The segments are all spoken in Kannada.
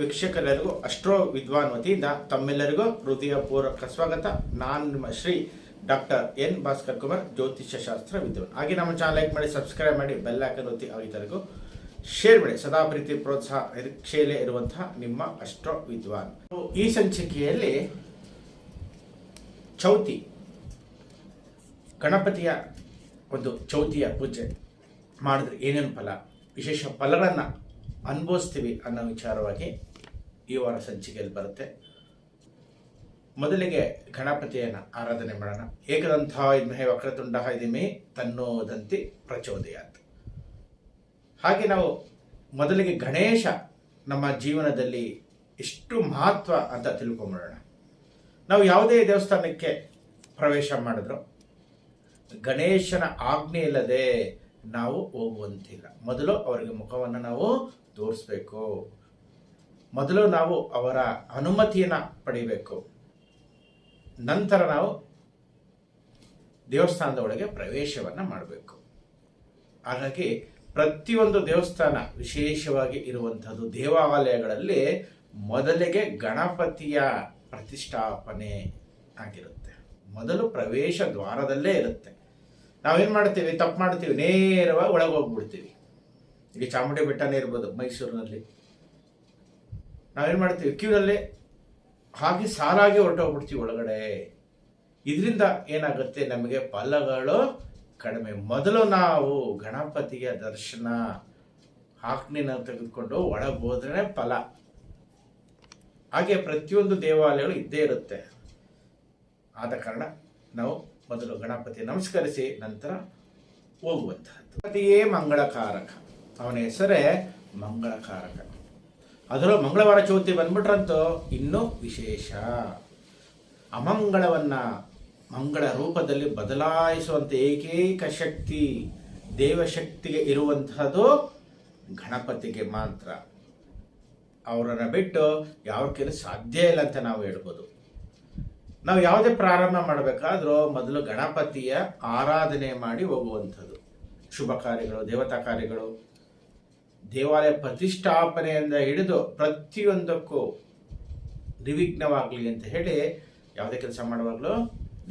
ವೀಕ್ಷಕರೆಲ್ಲರಿಗೂ ಅಷ್ಟ್ರೋ ವಿದ್ವಾನ್ ವತಿಯಿಂದ ತಮ್ಮೆಲ್ಲರಿಗೂ ಹೃದಯಪೂರ್ವಕ ಸ್ವಾಗತ. ನಾನು ನಿಮ್ಮ ಶ್ರೀ ಡಾಕ್ಟರ್ ಎನ್ ಭಾಸ್ಕರ್ ಕುಮಾರ್, ಜ್ಯೋತಿಷ್ಯ ಶಾಸ್ತ್ರ ವಿದ್ವಾನ್. ಹಾಗೆ ನಮ್ಮ ಚಾನಲ್ ಲೈಕ್ ಮಾಡಿ ಸಬ್ಸ್ಕ್ರೈಬ್ ಮಾಡಿ ಬೆಲ್ ಹಾಕಿ ಒತ್ತಿ ಆಗಿದ್ದರಿಗೂ ಶೇರ್ ಮಾಡಿ. ಸದಾ ಪ್ರೀತಿ, ಪ್ರೋತ್ಸಾಹ, ನಿರೀಕ್ಷೆಯಲ್ಲೇ ಇರುವಂತಹ ನಿಮ್ಮ ಅಷ್ಟ್ರೋ ವಿದ್ವಾನ್. ಈ ಸಂಚಿಕೆಯಲ್ಲಿ ಚೌತಿ, ಗಣಪತಿಯ ಒಂದು ಚೌತಿಯ ಪೂಜೆ ಮಾಡಿದ್ರೆ ಏನೇನು ಫಲ? ವಿಶೇಷ ಫಲಗಳನ್ನು ಅನುಭವಿಸ್ತೀವಿ ಅನ್ನೋ ವಿಚಾರವಾಗಿ ಈ ವಾರ ಸಂಚಿಕೆಯಲ್ಲಿ ಬರುತ್ತೆ. ಮೊದಲಿಗೆ ಗಣಪತಿಯನ್ನು ಆರಾಧನೆ ಮಾಡೋಣ. ಏಕದಂಥ ಇದ್ಮೇ ವಕ್ರತುಂಡ ಇದಿಮೆ ತನ್ನೋದಂತಿ ಪ್ರಚೋದಯಾತ್. ಹಾಗೆ ನಾವು ಮೊದಲಿಗೆ ಗಣೇಶ ನಮ್ಮ ಜೀವನದಲ್ಲಿ ಎಷ್ಟು ಮಹತ್ವ ಅಂತ ತಿಳ್ಕೊಂಬಿಡೋಣ. ನಾವು ಯಾವುದೇ ದೇವಸ್ಥಾನಕ್ಕೆ ಪ್ರವೇಶ ಮಾಡಿದ್ರು ಗಣೇಶನ ಆಜ್ಞೆ ಇಲ್ಲದೆ ನಾವು ಹೋಗುವಂತಿಲ್ಲ. ಮೊದಲು ಅವರಿಗೆ ಮುಖವನ್ನು ನಾವು ತೋರಿಸ್ಬೇಕು. ಮೊದಲು ನಾವು ಅವರ ಅನುಮತಿಯನ್ನು ಪಡಿಬೇಕು. ನಂತರ ನಾವು ದೇವಸ್ಥಾನದ ಒಳಗೆ ಪ್ರವೇಶವನ್ನು ಮಾಡಬೇಕು. ಹಾಗಾಗಿ ಪ್ರತಿಯೊಂದು ದೇವಸ್ಥಾನ ವಿಶೇಷವಾಗಿ ಇರುವಂಥದ್ದು ದೇವಾಲಯಗಳಲ್ಲಿ ಮೊದಲಿಗೆ ಗಣಪತಿಯ ಪ್ರತಿಷ್ಠಾಪನೆ ಆಗಿರುತ್ತೆ. ಮೊದಲು ಪ್ರವೇಶ ದ್ವಾರದಲ್ಲೇ ಇರುತ್ತೆ. ನಾವೇನು ಮಾಡ್ತೀವಿ? ತಪ್ಪು ಮಾಡ್ತೀವಿ. ನೇರವಾಗಿ ಒಳಗೆ ಹೋಗ್ಬಿಡ್ತೀವಿ. ಈಗ ಚಾಮುಂಡಿ ಬೆಟ್ಟನೇ ಇರ್ಬೋದು, ಮೈಸೂರಿನಲ್ಲಿ. ನಾವೇನು ಮಾಡ್ತೀವಿ? ಕ್ಯೂನಲ್ಲಿ ಹಾಗೆ ಸಾಲಾಗಿ ಹೊರಟೋಗ್ಬಿಡ್ತೀವಿ ಒಳಗಡೆ. ಇದರಿಂದ ಏನಾಗುತ್ತೆ? ನಮಗೆ ಫಲಗಳು ಕಡಿಮೆ. ಮೊದಲು ನಾವು ಗಣಪತಿಯ ದರ್ಶನ ಹಾಕ್ನಿನ ತೆಗೆದುಕೊಂಡು ಒಳಗೆ ಹೋದ್ರೆ ಫಲ. ಹಾಗೆ ಪ್ರತಿಯೊಂದು ದೇವಾಲಯಗಳು ಇದ್ದೇ ಇರುತ್ತೆ. ಆದ ಕಾರಣ ನಾವು ಮೊದಲು ಗಣಪತಿ ನಮಸ್ಕರಿಸಿ, ನಂತರ ಹೋಗುವಂತಹದ್ದು. ಗಣಪತಿಯೇ ಮಂಗಳಕಾರಕ. ಅವನ ಹೆಸರೇ ಮಂಗಳಕಾರಕ. ಅದರಲ್ಲೂ ಮಂಗಳವಾರ ಚೌತಿ ಬಂದ್ಬಿಟ್ರಂತೂ ಇನ್ನೂ ವಿಶೇಷ. ಅಮಂಗಳವನ್ನ ಮಂಗಳ ರೂಪದಲ್ಲಿ ಬದಲಾಯಿಸುವಂಥ ಏಕೈಕ ಶಕ್ತಿ, ದೇವಶಕ್ತಿಗೆ ಇರುವಂತಹದ್ದು ಗಣಪತಿಗೆ ಮಾತ್ರ. ಅವರನ್ನು ಬಿಟ್ಟು ಯಾವ ಕೆಲಸ ಸಾಧ್ಯ ಇಲ್ಲ ಅಂತ ನಾವು ಹೇಳ್ಬೋದು. ನಾವು ಯಾವುದೇ ಪ್ರಾರಂಭ ಮಾಡಬೇಕಾದ್ರೂ ಮೊದಲು ಗಣಪತಿಯ ಆರಾಧನೆ ಮಾಡಿ ಹೋಗುವಂಥದ್ದು. ಶುಭ ಕಾರ್ಯಗಳು, ದೇವತಾ ಕಾರ್ಯಗಳು, ದೇವಾಲಯ ಪ್ರತಿಷ್ಠಾಪನೆಯಿಂದ ಹಿಡಿದು ಪ್ರತಿಯೊಂದಕ್ಕೂ ನಿರ್ವಿಘ್ನವಾಗಲಿ ಅಂತ ಹೇಳಿ ಯಾವುದೇ ಕೆಲಸ ಮಾಡುವಾಗಲೂ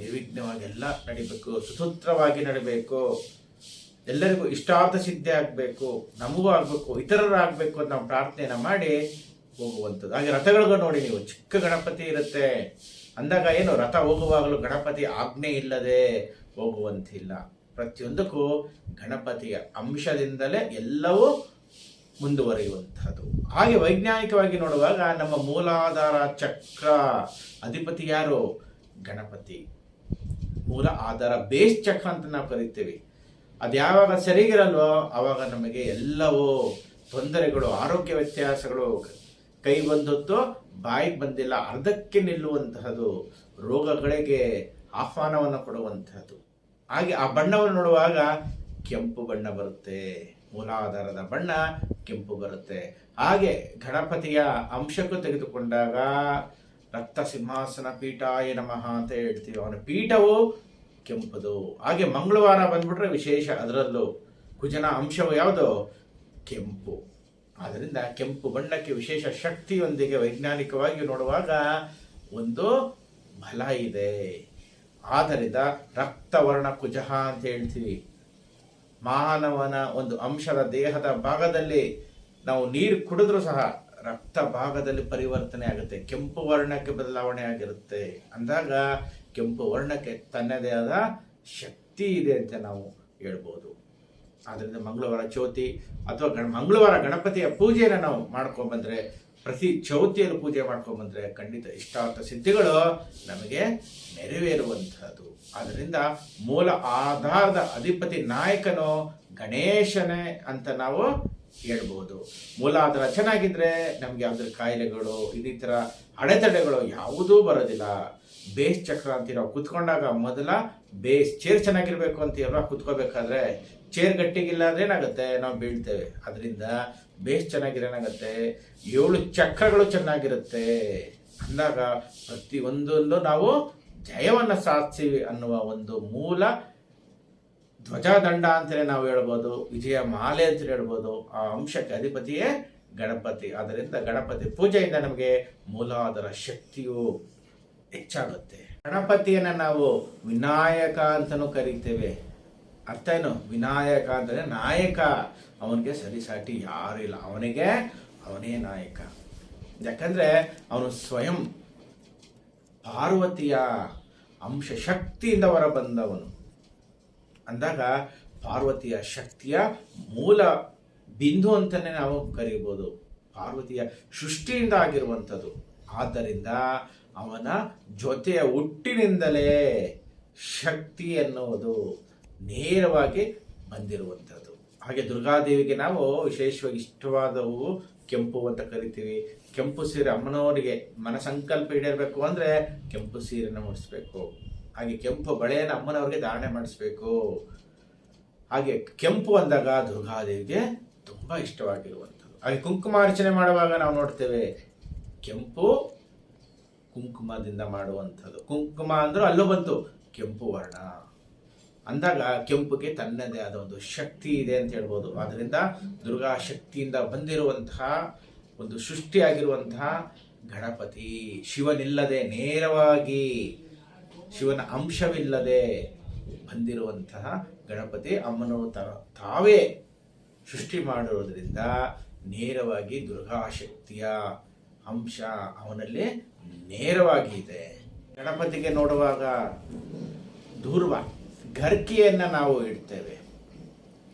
ನಿರ್ವಿಘ್ನವಾಗಿ ಎಲ್ಲ ನಡಿಬೇಕು, ಸುಸೂತ್ರವಾಗಿ ನಡಿಬೇಕು, ಎಲ್ಲರಿಗೂ ಇಷ್ಟಾರ್ಥ ಸಿದ್ಧಿ ಆಗಬೇಕು, ನಮಗೂ ಆಗಬೇಕು ಇತರರಾಗಬೇಕು ಅಂತ ನಾವು ಪ್ರಾರ್ಥನೆಯನ್ನು ಮಾಡಿ ಹೋಗುವಂಥದ್ದು. ಹಾಗೆ ರಥಗಳಿಗೂ ನೋಡಿ ನೀವು ಚಿಕ್ಕ ಗಣಪತಿ ಇರುತ್ತೆ. ಅಂದಾಗ ಏನು, ರಥ ಹೋಗುವಾಗಲೂ ಗಣಪತಿ ಆಜ್ಞೆ ಇಲ್ಲದೆ ಹೋಗುವಂತಿಲ್ಲ. ಪ್ರತಿಯೊಂದಕ್ಕೂ ಗಣಪತಿಯ ಅಂಶದಿಂದಲೇ ಎಲ್ಲವೂ ಮುಂದುವರಿಯುವಂಥದ್ದು. ಹಾಗೆ ವೈಜ್ಞಾನಿಕವಾಗಿ ನೋಡುವಾಗ ನಮ್ಮ ಮೂಲಾಧಾರ ಚಕ್ರ ಅಧಿಪತಿ ಯಾರು? ಗಣಪತಿ. ಮೂಲ ಆಧಾರ ಬೇಸ್ ಚಕ್ರ ಅಂತ ನಾವು ಕರಿತೀವಿ. ಅದು ಯಾವಾಗ ಸರಿಗಿರಲ್ವೋ ಆವಾಗ ನಮಗೆ ಎಲ್ಲವೂ ತೊಂದರೆಗಳು, ಆರೋಗ್ಯ ವ್ಯತ್ಯಾಸಗಳು ಕೈ ಬಂದದ್ದು ಬಾಯಿಗೆ ಬಂದಿಲ್ಲ, ಅರ್ಧಕ್ಕೆ ನಿಲ್ಲುವಂತಹದ್ದು ರೋಗಗಳಿಗೆ ಆಹ್ವಾನವನ್ನು ಕೊಡುವಂತಹದ್ದು ಹಾಗೆ ಆ ಬಣ್ಣವನ್ನು ನೋಡುವಾಗ ಕೆಂಪು ಬಣ್ಣ ಬರುತ್ತೆ, ಮೂಲಾಧಾರದ ಬಣ್ಣ ಕೆಂಪು ಬರುತ್ತೆ. ಹಾಗೆ ಗಣಪತಿಯ ಅಂಶಕ್ಕೂ ತೆಗೆದುಕೊಂಡಾಗ ರಕ್ತ ಸಿಂಹಾಸನ ಪೀಠಾಯ ನಮಃ ಅಂತ ಹೇಳ್ತೀವಿ. ಅವನ ಪೀಠವು ಕೆಂಪದು. ಹಾಗೆ ಮಂಗಳವಾರ ಬಂದ್ಬಿಟ್ರೆ ವಿಶೇಷ, ಅದರಲ್ಲೂ ಕುಜನ ಅಂಶವು ಯಾವುದು? ಕೆಂಪು. ಆದ್ದರಿಂದ ಕೆಂಪು ಬಣ್ಣಕ್ಕೆ ವಿಶೇಷ ಶಕ್ತಿಯೊಂದಿಗೆ ವೈಜ್ಞಾನಿಕವಾಗಿ ನೋಡುವಾಗ ಒಂದು ಬಲ ಇದೆ. ಆದ್ದರಿಂದ ರಕ್ತವರ್ಣ ಕುಜಃ ಅಂತ ಹೇಳ್ತೀವಿ. ಮಾನವನ ಒಂದು ಅಂಶದ ದೇಹದ ಭಾಗದಲ್ಲಿ ನಾವು ನೀರು ಕುಡಿದ್ರೂ ಸಹ ರಕ್ತ ಭಾಗದಲ್ಲಿ ಪರಿವರ್ತನೆ ಆಗುತ್ತೆ. ಕೆಂಪು ವರ್ಣಕ್ಕೆ ಬದಲಾವಣೆ ಆಗಿರುತ್ತೆ. ಅಂದಾಗ ಕೆಂಪು ವರ್ಣಕ್ಕೆ ತನ್ನದೇ ಆದ ಶಕ್ತಿ ಇದೆ ಅಂತ ನಾವು ಹೇಳ್ಬೋದು. ಆದ್ದರಿಂದ ಮಂಗಳವಾರ ಚೌತಿ ಅಥವಾ ಗಣ ಮಂಗಳವಾರ ಗಣಪತಿಯ ಪೂಜೆಯನ್ನು ನಾವು ಮಾಡ್ಕೊಂಡ್ಬಂದ್ರೆ ಪ್ರತಿ ಚೌತಿಯಲ್ಲಿ ಪೂಜೆ ಮಾಡ್ಕೊಂಡ್ಬಂದ್ರೆ ಖಂಡಿತ ಇಷ್ಟಾರ್ಥ ಸಿದ್ಧಿಗಳು ನಮಗೆ ನೆರವೇರುವಂಥದ್ದು ಆದ್ದರಿಂದ ಮೂಲ ಆಧಾರದ ಅಧಿಪತಿ ನಾಯಕನು ಗಣೇಶನೇ ಅಂತ ನಾವು ಹೇಳ್ಬೋದು. ಮೂಲ ಆಧಾರ ಚೆನ್ನಾಗಿದ್ದರೆ ನಮಗೆ ಯಾವ್ದಾರ ಕಾಯಿಲೆಗಳು, ಇನ್ನಿತರ ಅಡೆತಡೆಗಳು ಯಾವುದೂ ಬರೋದಿಲ್ಲ. ಬೇಸ್ ಚಕ್ರ ಅಂತೀವಿ ನಾವು ಕುತ್ಕೊಂಡಾಗ ಮೊದಲ ಬೇಸ್ ಚೇರ್ ಚೆನ್ನಾಗಿರ್ಬೇಕು ಅಂತೀವಲ್ಲ ಕುತ್ಕೋಬೇಕಾದ್ರೆ ಚೇರ್ ಗಟ್ಟಿಗಿಲ್ಲ ಅಂದ್ರೆ ಏನಾಗುತ್ತೆ? ನಾವು ಬೀಳ್ತೇವೆ. ಅದರಿಂದ ಬೇಸ್ ಚೆನ್ನಾಗಿರೇನಾಗತ್ತೆ ಏಳು ಚಕ್ರಗಳು ಚೆನ್ನಾಗಿರುತ್ತೆ. ಅಂದಾಗ ಪ್ರತಿ ಒಂದೊಂದು ನಾವು ಜಯವನ್ನು ಸಾಧಿಸ್ತೀವಿ ಅನ್ನುವ ಒಂದು ಮೂಲ ಧ್ವಜದಂಡ ಅಂತಲೇ ನಾವು ಹೇಳ್ಬೋದು. ವಿಜಯ ಮಾಲೆ ಅಂತ ಹೇಳ್ಬೋದು. ಆ ಅಂಶಕ್ಕೆ ಅಧಿಪತಿಯೇ ಗಣಪತಿ. ಅದರಿಂದ ಗಣಪತಿ ಪೂಜೆಯಿಂದ ನಮಗೆ ಮೂಲಾಧಾರ ಶಕ್ತಿಯು ಹೆಚ್ಚಾಗುತ್ತೆ. ಗಣಪತಿಯನ್ನು ನಾವು ವಿನಾಯಕ ಅಂತಲೂ ಕರೀತೇವೆ. ಅರ್ಥ ಏನು ವಿನಾಯಕ ಅಂದರೆ ನಾಯಕ. ಅವನಿಗೆ ಸರಿಸಾಟಿ ಯಾರು ಇಲ್ಲ. ಅವನಿಗೆ, ಅವನೇ ನಾಯಕ. ಯಾಕಂದರೆ ಅವನು ಸ್ವಯಂ ಪಾರ್ವತಿಯ ಅಂಶ ಶಕ್ತಿಯಿಂದ ಹೊರ ಬಂದವನು ಅಂದಾಗ ಪಾರ್ವತಿಯ ಶಕ್ತಿಯ ಮೂಲ ಬಿಂದು ಅಂತಲೇ ನಾವು ಕರೀಬೋದು. ಪಾರ್ವತಿಯ ಸೃಷ್ಟಿಯಿಂದ ಆಗಿರುವಂಥದ್ದು. ಆದ್ದರಿಂದ ಅವನ ಜೊತೆಯ ಹುಟ್ಟಿನಿಂದಲೇ ಶಕ್ತಿ ಎನ್ನುವುದು ನೇರವಾಗಿ ಬಂದಿರುವಂಥದ್ದು. ಹಾಗೆ ದುರ್ಗಾದೇವಿಗೆ ನಾವು ವಿಶೇಷವಾಗಿ ಇಷ್ಟವಾದವು ಕೆಂಪು ಅಂತ ಕರಿತೀವಿ. ಕೆಂಪು ಸೀರೆ ಅಮ್ಮನವರಿಗೆ ಮನಸಂಕಲ್ಪ ಈಡೇರಬೇಕು ಅಂದರೆ ಕೆಂಪು ಸೀರೆಯನ್ನು ಮುಡಿಸ್ಬೇಕು ಹಾಗೆ ಕೆಂಪು ಬಳೆಯನ್ನು ಅಮ್ಮನವ್ರಿಗೆ ಧಾರಣೆ ಮಾಡಿಸ್ಬೇಕು. ಹಾಗೆ ಕೆಂಪು ಅಂದಾಗ ದುರ್ಗಾದೇವಿಗೆ ತುಂಬ ಇಷ್ಟವಾಗಿರುವಂಥದ್ದು. ಹಾಗೆ ಕುಂಕುಮಾರ್ಚನೆ ಮಾಡುವಾಗ ನಾವು ನೋಡ್ತೇವೆ ಕೆಂಪು ಕುಂಕುಮದಿಂದ ಮಾಡುವಂಥದ್ದು. ಕುಂಕುಮ ಅಂದರೂ ಅಲ್ಲೂ ಬಂತು. ಕೆಂಪು ವರ್ಣ. ಅಂದಾಗ ಕೆಂಪುಗೆ ತನ್ನದೇ ಆದ ಒಂದು ಶಕ್ತಿ ಇದೆ ಅಂತ ಹೇಳ್ಬೋದು. ಆದ್ದರಿಂದ ದುರ್ಗಾ ಶಕ್ತಿಯಿಂದ ಬಂದಿರುವಂತಹ ಒಂದು ಸೃಷ್ಟಿಯಾಗಿರುವಂತಹ ಗಣಪತಿ ಶಿವನಿಲ್ಲದೆ ನೇರವಾಗಿ ಶಿವನ ಅಂಶವಿಲ್ಲದೆ ಬಂದಿರುವಂತಹ ಗಣಪತಿ ಅಮ್ಮನು ತಾವೇ ಸೃಷ್ಟಿ ಮಾಡಿರೋದ್ರಿಂದ ನೇರವಾಗಿ ದುರ್ಗಾ ಶಕ್ತಿಯ ಅಂಶ ಅವನಲ್ಲಿ ನೇರವಾಗಿ ಇದೆ. ಗಣಪತಿಗೆ ನೋಡುವಾಗ ದೂರ್ವ. ಗರ್ಕಿಯನ್ನು ನಾವು ಇಡ್ತೇವೆ.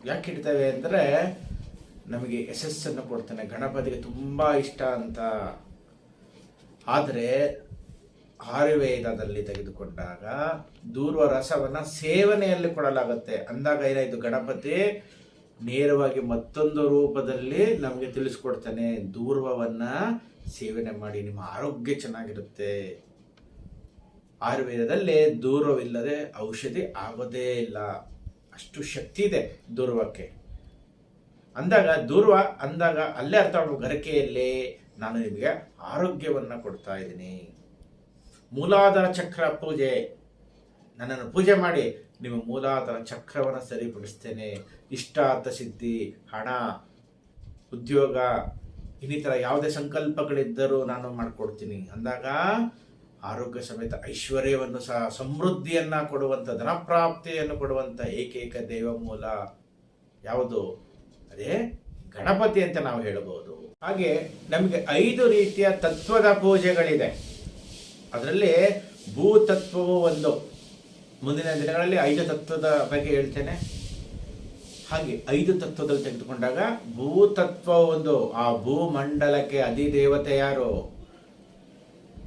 ಯಾಕೆ ಇಡ್ತೇವೆ ಅಂದರೆ ನಮಗೆ ಯಶಸ್ಸನ್ನು ಕೊಡ್ತಾನೆ. ಗಣಪತಿಗೆ ತುಂಬ ಇಷ್ಟ ಅಂತ. ಆದರೆ ಆಯುರ್ವೇದದಲ್ಲಿ ತೆಗೆದುಕೊಂಡಾಗ ದೂರ್ವ ರಸವನ್ನು ಸೇವನೆಯಲ್ಲಿ ಕೊಡಲಾಗುತ್ತೆ. ಅಂದಾಗ ಏನಾಯಿತು? ಗಣಪತಿ ನೇರವಾಗಿ ಮತ್ತೊಂದು ರೂಪದಲ್ಲಿ ನಮಗೆ ತಿಳಿಸ್ಕೊಡ್ತಾನೆ, ದೂರ್ವವನ್ನು ಸೇವನೆ ಮಾಡಿ, ನಿಮ್ಮ ಆರೋಗ್ಯ ಚೆನ್ನಾಗಿರುತ್ತೆ. ಆಯುರ್ವೇದದಲ್ಲಿ ದೂರವಿಲ್ಲದೆ ಔಷಧಿ ಆಗೋದೇ ಇಲ್ಲ. ಅಷ್ಟು ಶಕ್ತಿ ಇದೆ ದೂರ್ವಕ್ಕೆ. ಅಂದಾಗ, ದೂರ್ವ ಅಂದಾಗ ಅಲ್ಲೇ ಅರ್ಥ ಮಾಡುವ ಗರಿಕೆಯಲ್ಲಿ ನಾನು ನಿಮಗೆ ಆರೋಗ್ಯವನ್ನು ಕೊಡ್ತಾ ಇದ್ದೀನಿ. ಮೂಲಾಧಾರ ಚಕ್ರ ಪೂಜೆ. ನನ್ನನ್ನು ಪೂಜೆ ಮಾಡಿ ನಿಮ್ಮ ಮೂಲಾಧಾರ ಚಕ್ರವನ್ನು ಸರಿಪಡಿಸ್ತೇನೆ. ಇಷ್ಟಾರ್ಥ ಸಿದ್ಧಿ, ಹಣ, ಉದ್ಯೋಗ, ಇನ್ನಿತರ ಯಾವುದೇ ಸಂಕಲ್ಪಗಳಿದ್ದರೂ ನಾನು ಮಾಡಿಕೊಡ್ತೀನಿ. ಅಂದಾಗ ಆರೋಗ್ಯ ಸಮೇತ ಐಶ್ವರ್ಯವನ್ನು ಸಹ ಸಮೃದ್ಧಿಯನ್ನ ಕೊಡುವಂಥ ಧನಪ್ರಾಪ್ತಿಯನ್ನು ಕೊಡುವಂಥ ಏಕೈಕ ದೈವ ಮೂಲ ಯಾವುದು? ಅದೇ ಗಣಪತಿ ಅಂತ ನಾವು ಹೇಳಬಹುದು. ಹಾಗೆ ನಮಗೆ ಐದು ರೀತಿಯ ತತ್ವದ ಪೂಜೆಗಳಿದೆ. ಅದರಲ್ಲಿ ಭೂತತ್ವವು ಒಂದು. ಮುಂದಿನ ದಿನಗಳಲ್ಲಿ ಐದು ತತ್ವದ ಬಗ್ಗೆ ಹೇಳ್ತೇನೆ. ಹಾಗೆ ಐದು ತತ್ವದಲ್ಲಿ ತೆಗೆದುಕೊಂಡಾಗ ಭೂತತ್ವ ಒಂದು. ಆ ಭೂಮಂಡಲಕ್ಕೆ ಅಧಿದೇವತೆ ಯಾರು?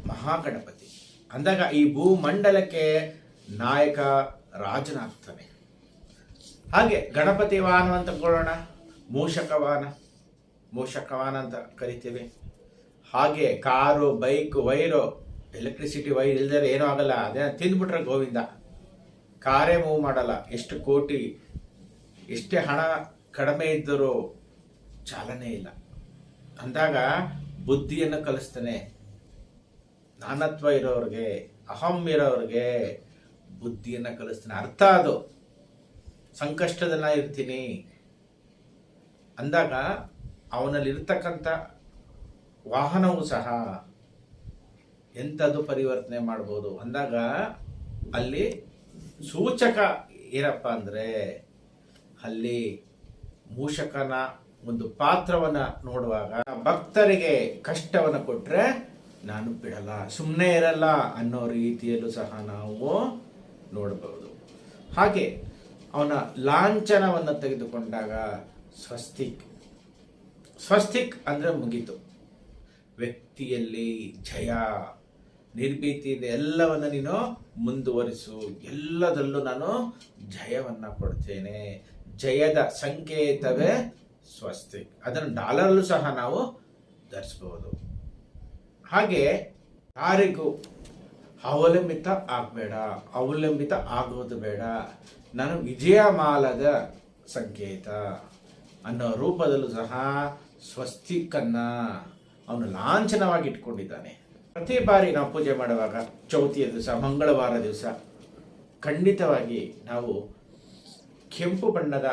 ಮಹಾಗಣಪತಿ. ಅಂದಾಗ ಈ ಭೂಮಂಡಲಕ್ಕೆ ನಾಯಕ ರಾಜನಾಗ್ತಾನೆ. ಹಾಗೆ ಗಣಪತಿ ವಾಹನ ಅಂತ ಕೊಡೋಣ ಮೂಷಕ ವಾಹನ ಮೂಷಕ ಅಂತ ಕರಿತೀವಿ. ಹಾಗೆ car, bike, wire, electricity, wire ಇಲ್ದರೆ ಏನೂ ಆಗಲ್ಲ, ಅದೇ ತಿಂದ್ಬಿಟ್ರೆ ಗೋವಿಂದ. ಕಾರೇ ಮೂವ್ ಮಾಡಲ್ಲ, ಎಷ್ಟು ಕೋಟಿ, ಎಷ್ಟೇ ಹಣ ಕಡಿಮೆ ಇದ್ದರೂ ಚಾಲನೆ ಇಲ್ಲ. ಅಂದಾಗ ಬುದ್ಧಿಯನ್ನು ಕಲಿಸ್ತಾನೆ. ನಾನತ್ವ ಇರೋರಿಗೆ, ಅಹಂ ಇರೋರಿಗೆ ಬುದ್ಧಿಯನ್ನು ಕಲಿಸ್ತೀನಿ. ಅರ್ಥ ಅದು. ಸಂಕಷ್ಟದಲ್ಲ ಇರ್ತೀನಿ. ಅಂದಾಗ ಅವನಲ್ಲಿರ್ತಕ್ಕಂಥ ವಾಹನವೂ ಸಹ ಎಂಥದ್ದು ಪರಿವರ್ತನೆ ಮಾಡ್ಬೋದು? ಅಂದಾಗ ಅಲ್ಲಿ ಸೂಚಕ ಏನಪ್ಪ ಅಂದರೆ ಅಲ್ಲಿ ಮೂಷಕನ ಒಂದು ಪಾತ್ರವನ್ನ ನೋಡುವಾಗ ಭಕ್ತರಿಗೆ ಕಷ್ಟವನ್ನು ಕೊಟ್ಟರೆ ನಾನು ಬಿಡಲ್ಲ ಸುಮ್ಮನೆ ಇರಲ್ಲ ಅನ್ನೋ ರೀತಿಯಲ್ಲೂ ಸಹ ನಾವು ನೋಡಬಹುದು ಹಾಗೆ ಅವನ ಲಾಂಛನವನ್ನು ತೆಗೆದುಕೊಂಡಾಗ ಸ್ವಸ್ತಿಕ್ ಸ್ವಸ್ತಿಕ್ ಅಂದರೆ ಮುಗೀತು. ವ್ಯಕ್ತಿಯಲ್ಲಿ ಜಯ, ನಿರ್ಭೀತಿ ಇದೆ, ಎಲ್ಲವನ್ನು ನೀನು ಮುಂದುವರಿಸು, ಎಲ್ಲದಲ್ಲೂ ನಾನು ಜಯವನ್ನ ಕೊಡ್ತೇನೆ. ಜಯದ ಸಂಕೇತವೇ ಸ್ವಸ್ತಿಕ್. ಅದನ್ನು ಡಾಲರಲ್ಲೂ ಸಹ ನಾವು ಧರಿಸಬಹುದು ಹಾಗೆ ಯಾರಿಗೂ ಅವಲಂಬಿತ ಆಗಬೇಡ, ಅವಲಂಬಿತ ಆಗೋದು ಬೇಡ. ನಾನು ವಿಜಯಮಾಲದ ಸಂಕೇತ. ಅನ್ನೋ ರೂಪದಲ್ಲೂ ಸಹ ಸ್ವಸ್ತಿಕನ್ನ ಅವನು ಲಾಂಛನವಾಗಿ ಇಟ್ಕೊಂಡಿದ್ದಾನೆ ಪ್ರತಿ ಬಾರಿ ನಾವು ಪೂಜೆ ಮಾಡುವಾಗ, ಚೌತಿಯ ದಿವಸ, ಮಂಗಳವಾರ ದಿವಸ, ಖಂಡಿತವಾಗಿ ನಾವು ಕೆಂಪು ಬಣ್ಣದ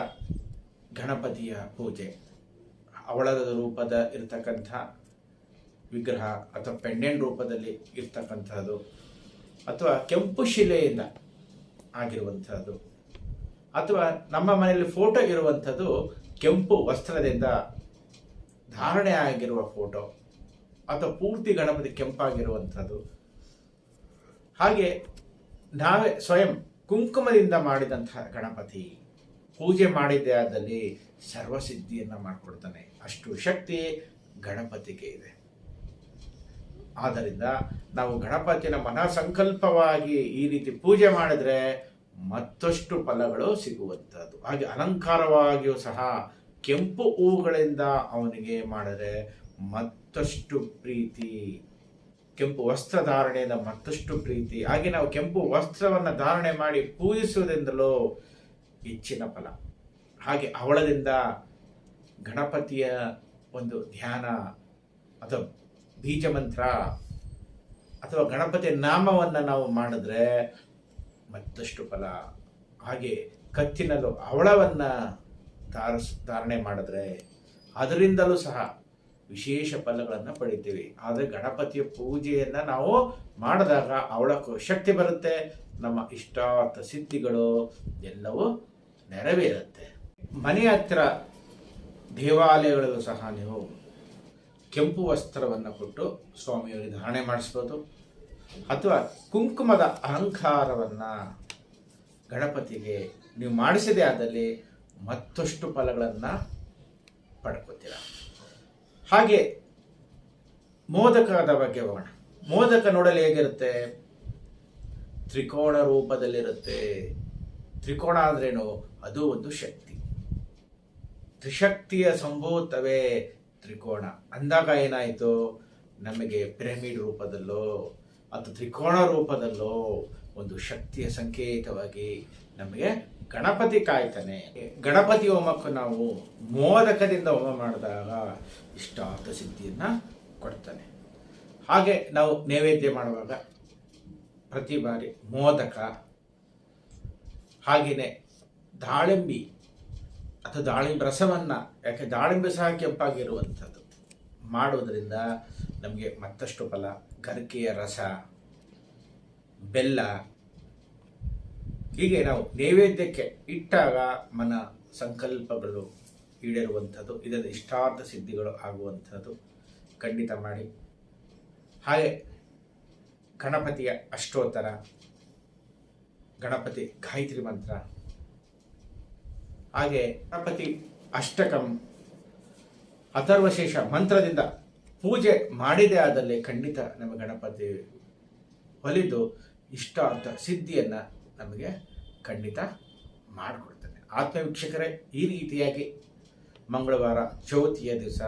ಗಣಪತಿಯ ಪೂಜೆ. ಅವಳದ ರೂಪದ ಇರ್ತಕ್ಕಂಥ ವಿಗ್ರಹ ಅಥವಾ ಪೆಂಡೆಂಟ್ ರೂಪದಲ್ಲಿ ಇರ್ತಕ್ಕಂಥದ್ದು ಅಥವಾ ಕೆಂಪು ಶಿಲೆಯಿಂದ ಆಗಿರುವಂಥದ್ದು ಅಥವಾ ನಮ್ಮ ಮನೆಯಲ್ಲಿ ಫೋಟೋ ಇರುವಂಥದ್ದು ಕೆಂಪು ವಸ್ತ್ರದಿಂದ ಧಾರಣೆ ಆಗಿರುವ ಫೋಟೋ ಅಥವಾ ಪೂರ್ತಿ ಗಣಪತಿ ಕೆಂಪಾಗಿರುವಂಥದ್ದು ಹಾಗೆ ನಾವೇ ಸ್ವಯಂ ಕುಂಕುಮದಿಂದ ಮಾಡಿದಂತಹ ಗಣಪತಿ ಪೂಜೆ ಮಾಡಿದ್ದೇ ಆದಲ್ಲಿ ಸರ್ವಸಿದ್ಧಿಯನ್ನು ಮಾಡಿಕೊಡ್ತಾನೆ. ಅಷ್ಟು ಶಕ್ತಿ ಗಣಪತಿಗೆ ಇದೆ. ಆದ್ದರಿಂದ ನಾವು ಗಣಪತಿನ ಮನಸಂಕಲ್ಪವಾಗಿ ಈ ರೀತಿ ಪೂಜೆ ಮಾಡಿದ್ರೆ ಮತ್ತಷ್ಟು ಫಲಗಳು ಸಿಗುವಂಥದ್ದು ಹಾಗೆ ಅಲಂಕಾರವಾಗಿಯೂ ಸಹ ಕೆಂಪು ಹೂಗಳಿಂದ ಅವನಿಗೆ ಮಾಡಿದ್ರೆ ಮತ್ತಷ್ಟು ಪ್ರೀತಿ, ಕೆಂಪು ವಸ್ತ್ರ ಧಾರಣೆಯಿಂದ ಮತ್ತಷ್ಟು ಪ್ರೀತಿ. ಹಾಗೆ ನಾವು ಕೆಂಪು ವಸ್ತ್ರವನ್ನು ಧಾರಣೆ ಮಾಡಿ ಪೂಜಿಸುವುದರಿಂದಲೂ ಹೆಚ್ಚಿನ ಫಲ. ಹಾಗೆ ಅವಳದಿಂದ ಗಣಪತಿಯ ಒಂದು ಧ್ಯಾನ ಅಥವಾ ಬೀಜ ಮಂತ್ರ ಅಥವಾ ಗಣಪತಿಯ ನಾಮವನ್ನು ನಾವು ಮಾಡಿದ್ರೆ ಮತ್ತಷ್ಟು ಫಲ. ಹಾಗೆ ಕತ್ತಿನಲ್ಲೂ ಅವಳವನ್ನು ಧಾರಿಸ್ ಧಾರಣೆ ಮಾಡಿದ್ರೆ ಅದರಿಂದಲೂ ಸಹ ವಿಶೇಷ ಫಲಗಳನ್ನು ಪಡಿತೀವಿ ಆದರೆ ಗಣಪತಿಯ ಪೂಜೆಯನ್ನು ನಾವು ಮಾಡಿದಾಗ ಅವಳ ಶಕ್ತಿ ಬರುತ್ತೆ, ನಮ್ಮ ಇಷ್ಟಾರ್ಥ ಸಿದ್ಧಿಗಳು ಎಲ್ಲವೂ ನೆರವೇರುತ್ತೆ. ಮನೆ ಹತ್ತಿರ ದೇವಾಲಯಗಳಲ್ಲೂ ಸಹ ನೀವು ಕೆಂಪು ವಸ್ತ್ರವನ್ನು ಕೊಟ್ಟು ಸ್ವಾಮಿಯವರಿಗೆ ಧಾರಣೆ ಮಾಡಿಸ್ಬೋದು. ಅಥವಾ ಕುಂಕುಮದ ಅಹಂಕಾರವನ್ನು ಗಣಪತಿಗೆ ನೀವು ಮಾಡಿಸದೆ ಆದಲ್ಲಿ ಮತ್ತಷ್ಟು ಫಲಗಳನ್ನು ಪಡ್ಕೋತೀರ? ಹಾಗೆ ಮೋದಕದ ಬಗ್ಗೆ ಹೋಗೋಣ. ಮೋದಕ ನೋಡಲು ಹೇಗಿರುತ್ತೆ? ತ್ರಿಕೋಣ ರೂಪದಲ್ಲಿರುತ್ತೆ. ತ್ರಿಕೋಣ ಅಂದ್ರೇನು? ಅದು ಒಂದು ಶಕ್ತಿ. ತ್ರಿಶಕ್ತಿಯ ಸಂಭೂತವೇ ತ್ರಿಕೋಣ. ಅಂದಾಗ ಏನಾಯಿತು? ನಮಗೆ ಪಿರಮಿಡ್ ರೂಪದಲ್ಲೋ ಅಥವಾ ತ್ರಿಕೋಣ ರೂಪದಲ್ಲೋ ಒಂದು ಶಕ್ತಿಯ ಸಂಕೇತವಾಗಿ ನಮಗೆ ಗಣಪತಿ ಕಾಯ್ತಾನೆ. ಗಣಪತಿ ಹೋಮಕ್ಕೂ ನಾವು ಮೋದಕದಿಂದ ಹೋಮ ಮಾಡಿದಾಗ ಇಷ್ಟಾರ್ಥ ಸಿದ್ಧಿಯನ್ನು ಕೊಡ್ತಾನೆ. ಹಾಗೆ ನಾವು ನೈವೇದ್ಯ ಮಾಡುವಾಗ ಪ್ರತಿ ಬಾರಿ ಮೋದಕ ಹಾಗೆಯೇ ದಾಳಿಂಬಿ ಅಥವಾ ದಾಳಿಂಬೆ ರಸವನ್ನು, ಯಾಕೆ ದಾಳಿಂಬೆ ಸಹ ಕೆಂಪಾಗಿರುವಂಥದ್ದು. ಮಾಡೋದ್ರಿಂದ ನಮಗೆ ಮತ್ತಷ್ಟು ಫಲ, ಗರಿಕೆಯ ರಸ, ಬೆಲ್ಲ, ಹೀಗೆ ನಾವು ನೈವೇದ್ಯಕ್ಕೆ ಇಟ್ಟಾಗ ಮನ ಸಂಕಲ್ಪಗಳು ಈಡೇರುವಂಥದ್ದು ಇದರ ಇಷ್ಟಾರ್ಥ ಸಿದ್ಧಿಗಳು ಆಗುವಂಥದ್ದು ಖಂಡಿತ ಮಾಡಿ. ಹಾಗೆ ಗಣಪತಿಯ ಅಷ್ಟೋತ್ತರ, ಗಣಪತಿ ಗಾಯತ್ರಿ ಮಂತ್ರ. ಹಾಗೆ ಗಣಪತಿ ಅಷ್ಟಕಂ ಅಥರ್ವಶೇಷ ಮಂತ್ರದಿಂದ ಪೂಜೆ ಮಾಡಿದೆ ಆದಲ್ಲಿ ಖಂಡಿತ ನಮ್ಮ ಗಣಪತಿ ಒಲಿದು ಇಷ್ಟಾರ್ಥ ಸಿದ್ಧಿಯನ್ನು ನಮಗೆ ಖಂಡಿತ ಮಾಡಿಕೊಡ್ತಾನೆ. ಆತ್ಮವೀಕ್ಷಕರೇ ಈ ರೀತಿಯಾಗಿ ಮಂಗಳವಾರ ಚೌತಿಯ ದಿವಸ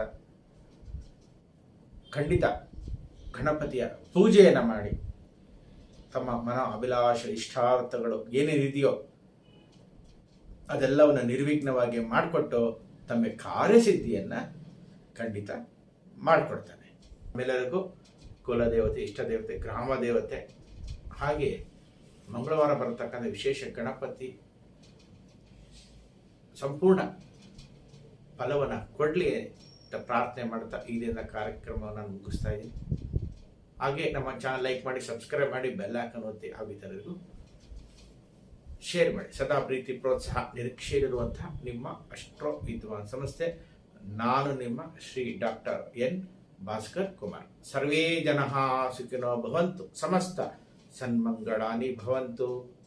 ಖಂಡಿತ ಗಣಪತಿಯ ಪೂಜೆಯನ್ನು ಮಾಡಿ ತಮ್ಮ ಮನ ಅಭಿಲಾಷ, ಇಷ್ಟಾರ್ಥಗಳು ಏನೇನಿದೆಯೋ ಅದೆಲ್ಲವನ್ನು ನಿರ್ವಿಘ್ನವಾಗಿ ಮಾಡಿಕೊಟ್ಟು ತಮ್ಮ ಕಾರ್ಯಸಿದ್ಧಿಯನ್ನು ಖಂಡಿತ ಮಾಡಿಕೊಡ್ತಾನೆ. ಆಮೇಲೆಲ್ಲರಿಗೂ ಕುಲದೇವತೆ ಇಷ್ಟ ದೇವತೆ ಗ್ರಾಮ ದೇವತೆ ಹಾಗೆ ಮಂಗಳವಾರ ಬರತಕ್ಕಂಥ ವಿಶೇಷ ಗಣಪತಿ ಸಂಪೂರ್ಣ ಫಲವನ್ನು ಕೊಡಲಿ ಅಂತ ಪ್ರಾರ್ಥನೆ ಮಾಡ್ತಾ ಈ ದಿನದ ಕಾರ್ಯಕ್ರಮವನ್ನು ನಾನು ಮುಗಿಸ್ತಾ ಇದ್ದೀನಿ. ಹಾಗೆ ನಮ್ಮ ಚಾನಲ್ ಲೈಕ್ ಮಾಡಿ ಸಬ್ಸ್ಕ್ರೈಬ್ ಮಾಡಿ ಬೆಲ್ ಹಾಕೊಂಡು ಒತ್ತಿ ಹಾಗೂ ಇತರರಿಗೂ ಶೇರ್ ಮಾಡಿ. ಸದಾ ಪ್ರೀತಿ, ಪ್ರೋತ್ಸಾಹ ನಿರೀಕ್ಷೆಯಲ್ಲಿರುವಂತಹ ನಿಮ್ಮ ಅಷ್ಟ್ರೋ ವಿದ್ವಾನ್ ಸಂಸ್ಥೆ. ನಾನು ನಿಮ್ಮ ಶ್ರೀ ಡಾಕ್ಟರ್ ಎನ್. ಭಾಸ್ಕರ್ ಕುಮಾರ್. ಸರ್ವೇ ಜನ ಸುಖಿನೋ ಭವಂತು. ಸಮಸ್ತ ಸನ್ಮಂಗಳಾನಿ ಭವಂತು.